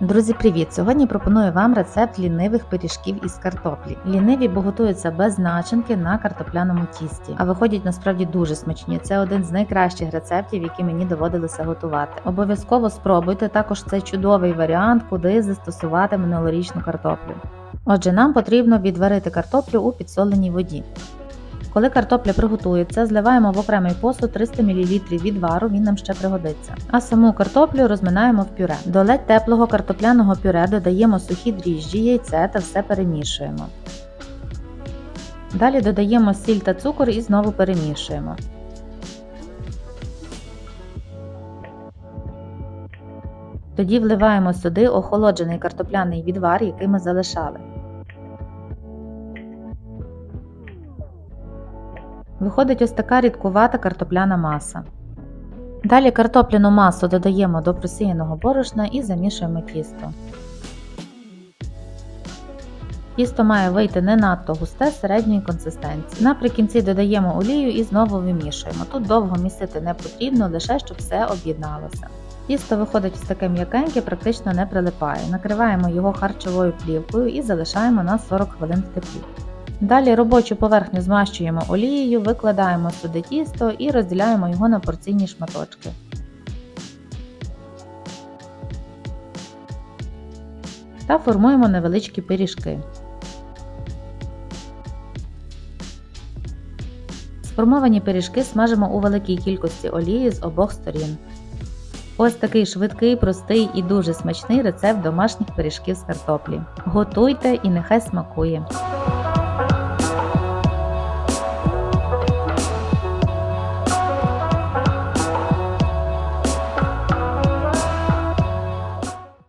Друзі, привіт! Сьогодні пропоную вам рецепт лінивих пиріжків із картоплі. Ліниві, бо готуються без начинки на картопляному тісті, а виходять насправді дуже смачні. Це один з найкращих рецептів, які мені доводилося готувати. Обов'язково спробуйте також цей чудовий варіант, куди застосувати минулорічну картоплю. Отже, нам потрібно відварити картоплю у підсоленій воді. Коли картопля приготується, зливаємо в окремий посуд 300 мл відвару, він нам ще пригодиться. А саму картоплю розминаємо в пюре. До ледь теплого картопляного пюре додаємо сухі дріжджі, яйце та все перемішуємо. Далі додаємо сіль та цукор і знову перемішуємо. Тоді вливаємо сюди охолоджений картопляний відвар, який ми залишали. Виходить ось така рідкувата картопляна маса. Далі картопляну масу додаємо до просіяного борошна і замішуємо тісто. Тісто має вийти не надто густе середньої консистенції. Наприкінці додаємо олію і знову вимішуємо. Тут довго місити не потрібно, лише щоб все об'єдналося. Тісто виходить ось таке м'якеньке, практично не прилипає. Накриваємо його харчовою плівкою і залишаємо на 40 хвилин в теплі. Далі робочу поверхню змащуємо олією, викладаємо сюди тісто і розділяємо його на порційні шматочки. Та формуємо невеличкі пиріжки. Сформовані пиріжки смажимо у великій кількості олії з обох сторін. Ось такий швидкий, простий і дуже смачний рецепт домашніх пиріжків з картоплі. Готуйте і нехай смакує!